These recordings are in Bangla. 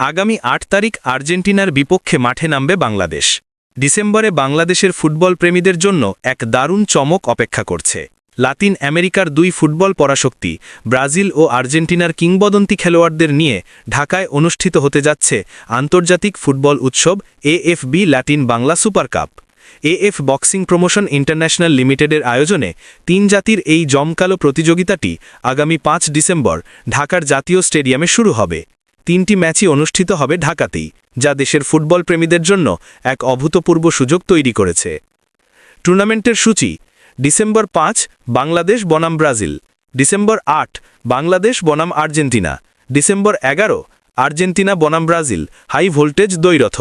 আগামী আট তারিখ আর্জেন্টিনার বিপক্ষে মাঠে নামবে বাংলাদেশ। ডিসেম্বরে বাংলাদেশের ফুটবল প্রেমীদের জন্য এক দারুণ চমক অপেক্ষা করছে। লাতিন আমেরিকার দুই ফুটবল পরাশক্তি, ব্রাজিল ও আর্জেন্টিনার কিংবদন্তি খেলোয়াড়দের নিয়ে ঢাকায় অনুষ্ঠিত হতে যাচ্ছে আন্তর্জাতিক ফুটবল উৎসব AFB Latin Bangla super cup. AF boxing promotion international লিমিটেডের আয়োজনে তিন জাতির এই জমকালো প্রতিযোগিতাটি আগামী পাঁচ ডিসেম্বর ঢাকার জাতীয় স্টেডিয়ামে শুরু হবে। তিনটি ম্যাচই অনুষ্ঠিত হবে ঢাকাতেই, যা দেশের ফুটবল প্রেমীদের জন্য এক অভূতপূর্ব সুযোগ তৈরি করেছে। টুর্নামেন্টের সূচি, ডিসেম্বর পাঁচ, বাংলাদেশ বনাম ব্রাজিল, ডিসেম্বর আট, বাংলাদেশ বনাম আর্জেন্টিনা, ডিসেম্বর এগারো, আর্জেন্টিনা বনাম ব্রাজিল, হাই ভোল্টেজ দ্বৈরথ।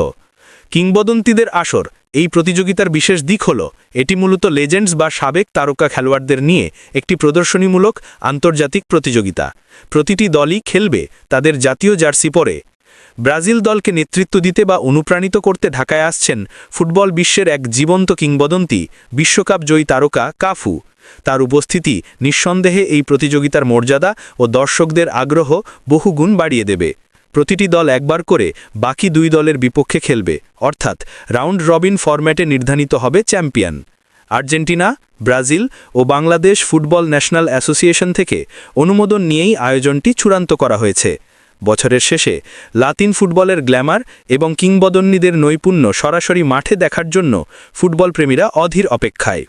কিংবদন্তিদের আসর। এই প্রতিযোগিতার বিশেষ দিক হল, এটি মূলত লেজেন্ডস বা সাবেক তারকা খেলোয়াড়দের নিয়ে একটি প্রদর্শনীমূলক আন্তর্জাতিক প্রতিযোগিতা। প্রতিটি দলই খেলবে তাদের জাতীয় জার্সি পরে। ব্রাজিল দলকে নেতৃত্ব দিতে বা অনুপ্রাণিত করতে ঢাকায় আসছেন ফুটবল বিশ্বের এক জীবন্ত কিংবদন্তি, বিশ্বকাপ জয়ী তারকা কাফু। তার উপস্থিতি নিঃসন্দেহে এই প্রতিযোগিতার মর্যাদা ও দর্শকদের আগ্রহ বহুগুণ বাড়িয়ে দেবে। প্রতিটি দল একবার করে বাকি দুই দলের বিপক্ষে খেলবে, অর্থাৎ রাউন্ড রবিন ফরম্যাটে নির্ধারিত হবে চ্যাম্পিয়ন। আর্জেন্টিনা, ব্রাজিল ও বাংলাদেশ ফুটবল ন্যাশনাল অ্যাসোসিয়েশন থেকে অনুমোদন নিয়েই আয়োজনটি চূড়ান্ত করা হয়েছে। বছরের শেষে লাতিন ফুটবলের গ্ল্যামার এবং কিংবদন্নীদের নৈপুণ্য সরাসরি মাঠে দেখার জন্য ফুটবল প্রেমীরা অধীর অপেক্ষায়।